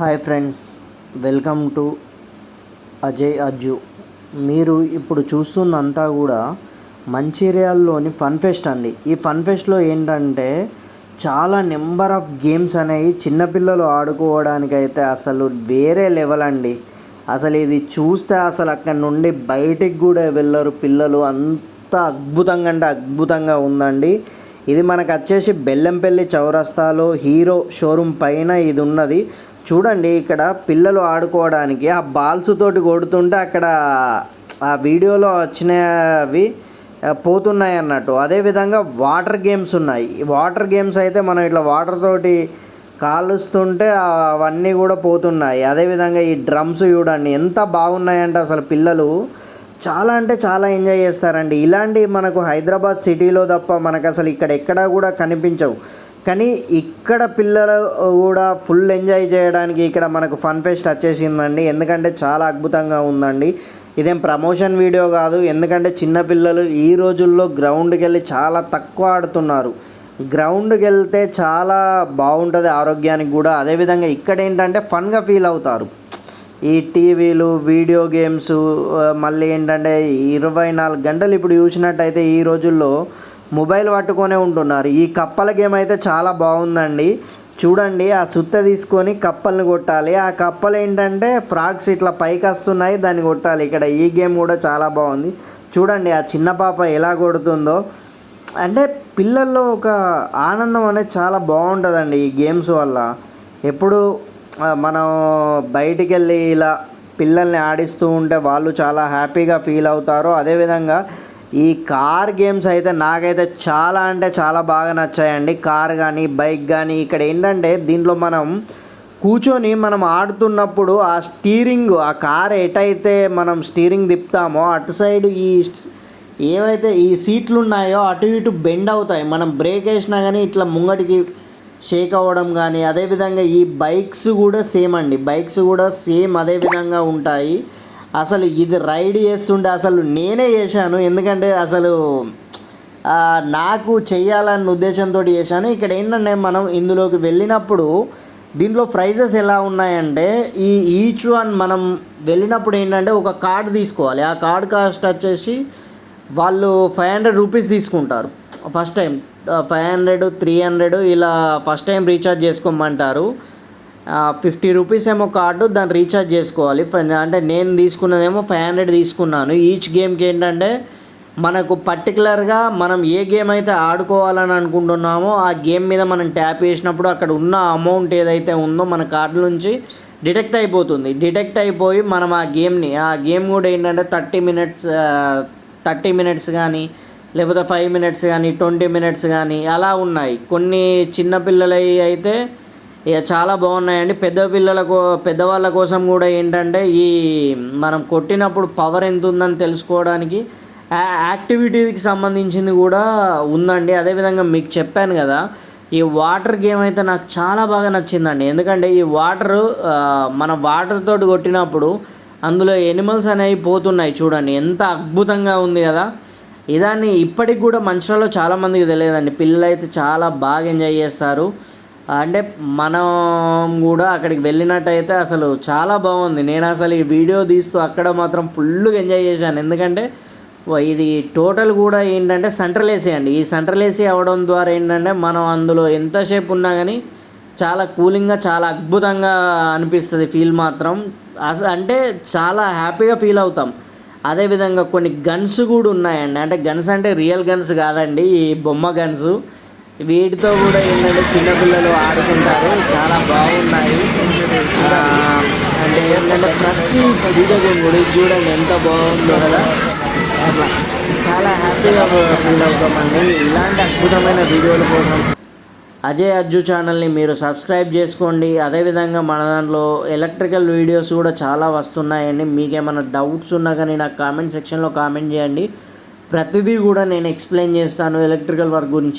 Hi friends welcome to Ajay Ajju మీరు ఇప్పుడు చూస్తున్నంతా కూడా మంచిర్యాల్లోని ఫన్ ఫెస్ట్ అండి. ఈ ఫన్ ఫెస్ట్లో ఏంటంటే చాలా నెంబర్ ఆఫ్ గేమ్స్ అనేవి చిన్నపిల్లలు ఆడుకోవడానికి అయితే అసలు వేరే లెవెల్ అండి. అసలు ఇది చూస్తే అసలు అక్కడ నుండి బయటికి కూడా వెళ్ళరు పిల్లలు. అంత అద్భుతంగా అంటే అద్భుతంగా ఉందండి. ఇది మనకు వచ్చేసి బెల్లంపల్లి చౌరస్తాలో హీరో షోరూమ్ పైన ఇది ఉన్నది. చూడండి ఇక్కడ పిల్లలు ఆడుకోవడానికి ఆ బాల్స్ తోటి కొడుతుంటే అక్కడ ఆ వీడియోలో వచ్చినవి పోతున్నాయి అన్నట్టు. అదేవిధంగా వాటర్ గేమ్స్ ఉన్నాయి. వాటర్ గేమ్స్ అయితే మనం ఇట్లా వాటర్ తోటి కాలుస్తుంటే అవన్నీ కూడా పోతున్నాయి. అదేవిధంగా ఈ డ్రమ్స్ చూడండి ఎంత బాగున్నాయంటే అసలు పిల్లలు. చాలా అంటే చాలా ఎంజాయ్ చేస్తారండి. ఇలాంటి మనకు హైదరాబాద్ సిటీలో తప్ప మనకు అసలు ఇక్కడ ఎక్కడా కూడా కనిపించవు. కానీ ఇక్కడ పిల్లలు కూడా ఫుల్ ఎంజాయ్ చేయడానికి ఇక్కడ మనకు ఫన్ ఫెస్ట్ వచ్చేసిందండి. ఎందుకంటే చాలా అద్భుతంగా ఉందండి. ఇదేం ప్రమోషన్ వీడియో కాదు. ఎందుకంటే చిన్నపిల్లలు ఈ రోజుల్లో గ్రౌండ్కి వెళ్ళి చాలా తక్కువ ఆడుతున్నారు. గ్రౌండ్కి వెళ్తే చాలా బాగుంటుంది ఆరోగ్యానికి కూడా. అదేవిధంగా ఇక్కడ ఏంటంటే ఫన్గా ఫీల్ అవుతారు. ఈ టీవీలు వీడియో గేమ్స్ మళ్ళీ ఏంటంటే ఇరవై నాలుగు గంటలు ఇప్పుడు చూసినట్టయితే ఈ రోజుల్లో మొబైల్ పట్టుకొనే ఉంటున్నారు. ఈ కప్పల గేమ్ అయితే చాలా బాగుందండి. చూడండి ఆ సుత్త తీసుకొని కప్పల్ని కొట్టాలి. ఆ కప్పలు ఏంటంటే ఫ్రాక్స్ ఇట్లా పైకి వస్తున్నాయి దాన్ని కొట్టాలి. ఇక్కడ ఈ గేమ్ కూడా చాలా బాగుంది. చూడండి ఆ చిన్న పాప ఎలా కొడుతుందో. అంటే పిల్లల్లో ఒక ఆనందం అనేది చాలా బాగుంటుందండి ఈ గేమ్స్ వల్ల. ఎప్పుడు మనం బయటికి వెళ్ళి ఇలా పిల్లల్ని ఆడిస్తూ ఉంటే వాళ్ళు చాలా హ్యాపీగా ఫీల్ అవుతారు అదేవిధంగా ఈ కార్ గేమ్స్ అయితే నాకైతే చాలా అంటే చాలా బాగా నచ్చాయండి. కార్ కానీ బైక్ కానీ ఇక్కడ ఏంటంటే దీంట్లో మనం కూర్చొని మనం ఆడుతున్నప్పుడు ఆ స్టీరింగ్ ఆ కార్ ఎటైతే మనం స్టీరింగ్ తిప్పుతామో అటు సైడ్ ఈ ఏవైతే ఈ సీట్లు ఉన్నాయో అటు ఇటు బెండ్ అవుతాయి. మనం బ్రేక్ వేసినా కానీ ఇట్లా ముంగటికి షేక్ అవ్వడం కానీ అదేవిధంగా ఈ బైక్స్ కూడా సేమ్ అండి. బైక్స్ కూడా సేమ్ అదే విధంగా ఉంటాయి. అసలు ఇది రైడ్ చేస్తుంటే అసలు నేనే చేశాను. ఎందుకంటే అసలు నాకు చేయాలన్న ఉద్దేశంతో చేశాను. ఇక్కడ ఏంటంటే మనం ఇందులోకి వెళ్ళినప్పుడు దీంట్లో ప్రైజెస్ ఎలా ఉన్నాయంటే ఈ ఈచ్ వన్ మనం వెళ్ళినప్పుడు ఏంటంటే ఒక కార్డ్ తీసుకోవాలి. ఆ కార్డ్ కాస్ట్ వచ్చేసి వాళ్ళు ఫైవ్ హండ్రెడ్ రూపీస్ తీసుకుంటారు. First time five hundred three hundred ఇలా ఫస్ట్ టైం రీఛార్జ్ చేసుకోమంటారు. ఫిఫ్టీ రూపీస్ ఏమో కార్డు దాన్ని రీఛార్జ్ చేసుకోవాలి. అంటే నేను తీసుకున్నదేమో ఫైవ్ హండ్రెడ్ తీసుకున్నాను. ఈచ్ గేమ్కి ఏంటంటే మనకు పర్టికులర్గా మనం ఏ గేమ్ అయితే ఆడుకోవాలని అనుకుంటున్నామో ఆ గేమ్ మీద మనం ట్యాప్ చేసినప్పుడు అక్కడ ఉన్న అమౌంట్ ఏదైతే ఉందో మన కార్డు నుంచి డిటెక్ట్ అయిపోతుంది. డిటెక్ట్ అయిపోయి మనం ఆ గేమ్ని ఆ గేమ్ కూడా ఏంటంటే థర్టీ మినిట్స్ థర్టీ మినిట్స్ కానీ లేకపోతే ఫైవ్ మినిట్స్ కానీ ట్వంటీ మినిట్స్ కానీ అలా ఉన్నాయి. కొన్ని చిన్నపిల్లలవి అయితే ఇక చాలా బాగున్నాయండి. పెద్ద పిల్లలకు పెద్దవాళ్ళ కోసం కూడా ఏంటంటే ఈ మనం కొట్టినప్పుడు పవర్ ఎంత ఉందని తెలుసుకోవడానికి యాక్టివిటీకి సంబంధించింది కూడా ఉందండి. అదేవిధంగా మీకు చెప్పాను కదా ఈ వాటర్ గేమ్ అయితే నాకు చాలా బాగా నచ్చిందండి. ఎందుకంటే ఈ వాటర్ మన వాటర్ తోటి కొట్టినప్పుడు అందులో ఎనిమల్స్ అనేవి పోతున్నాయి చూడండి. ఎంత అద్భుతంగా ఉంది కదా. ఇదాన్ని ఇప్పటికి కూడా మంచిలో చాలామందికి తెలియదండి. పిల్లలు అయితే చాలా బాగా ఎంజాయ్ చేస్తారు. అంటే మనం కూడా అక్కడికి వెళ్ళినట్టయితే అసలు చాలా బాగుంది. నేను అసలు ఈ వీడియో తీస్తూ అక్కడ మాత్రం ఫుల్గా ఎంజాయ్ చేశాను. ఎందుకంటే ఇది టోటల్ కూడా ఏంటంటే సెంట్రల్ ఏసీ అండి. ఈ సెంట్రల్ ఏసీ అవడం ద్వారా ఏంటంటే మనం అందులో ఎంతసేపు ఉన్నా కానీ చాలా కూలింగ్గా చాలా అద్భుతంగా అనిపిస్తుంది ఫీల్ మాత్రం. అస అంటే చాలా హ్యాపీగా ఫీల్ అవుతాం. అదేవిధంగా కొన్ని గన్స్ కూడా ఉన్నాయండి. అంటే గన్స్ అంటే రియల్ గన్స్ కాదండి. ఈ బొమ్మ గన్స్. వీటితో కూడా ఏంటంటే చిన్నపిల్లలు ఆడుకుంటారు. చాలా బాగున్నాయి. అంటే ఏంటంటే ప్రతి వీడియో గేమ్ కూడా చూడండి ఎంత బాగుందో కదా. అట్లా చాలా హ్యాపీగా ఫీల్ అవుతామండి ఇలాంటి అద్భుతమైన వీడియోల కోసం అజయ్ అజ్జు ఛానల్ని మీరు సబ్స్క్రైబ్ చేసుకోండి. అదేవిధంగా మన దాంట్లో ఎలక్ట్రికల్ వీడియోస్ కూడా చాలా వస్తున్నాయండి. మీకేమైనా డౌట్స్ ఉన్నా కానీ నాకు కామెంట్ సెక్షన్లో కామెంట్ చేయండి. ప్రతిదీ కూడా నేను ఎక్స్ప్లెయిన్ చేస్తాను ఎలక్ట్రికల్ వర్క్ గురించి.